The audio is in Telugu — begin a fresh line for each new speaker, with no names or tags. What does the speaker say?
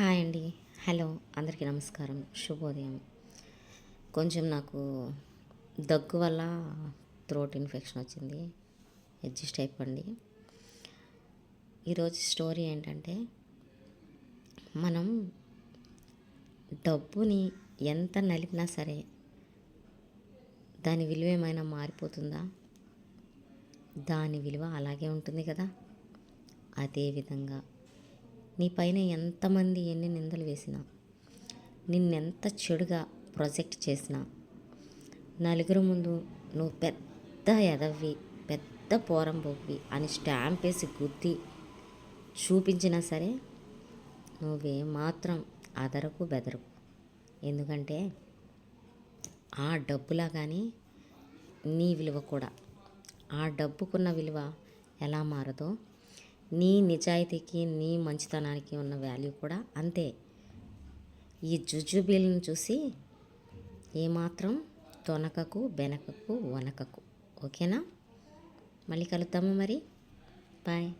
హాయ్ అండి. హలో అందరికీ నమస్కారం. శుభోదయం. కొంచెం నాకు దగ్గు వల్ల థ్రోట్ ఇన్ఫెక్షన్ వచ్చింది. అడ్జస్ట్ అయిపోండి. ఈరోజు స్టోరీ ఏంటంటే మనం డబ్బుని ఎంత నలిపినా సరే దాని విలువ ఏమైనా మారిపోతుందా? దాని విలువ అలాగే ఉంటుంది కదా? అదేవిధంగా నీ పైన ఎంతమంది ఎన్ని నిందలు వేసినా నిన్నెంత చెడుగా ప్రొజెక్ట్ చేసినా నలుగురు ముందు నువ్వు పెద్ద ఎదవి పెద్ద పోరంబోకి అని స్టాంప్ వేసి గుద్ది చూపించినా సరే నువ్వే మాత్రం అదరకు బెదరకు. ఎందుకంటే ఆ డబ్బులా కానీ నీ విలువ కూడా. ఆ డబ్బుకున్న విలువ ఎలా మారదో నీ నిజాయితీకి నీ మంచితనానికి ఉన్న వాల్యూ కూడా అంతే. ఈ జుజుబీలను చూసి ఏమాత్రం తొనకకు బెనకకు వనకకు. ఓకేనా? మళ్ళీ కలుద్దాము మరి. బాయ్.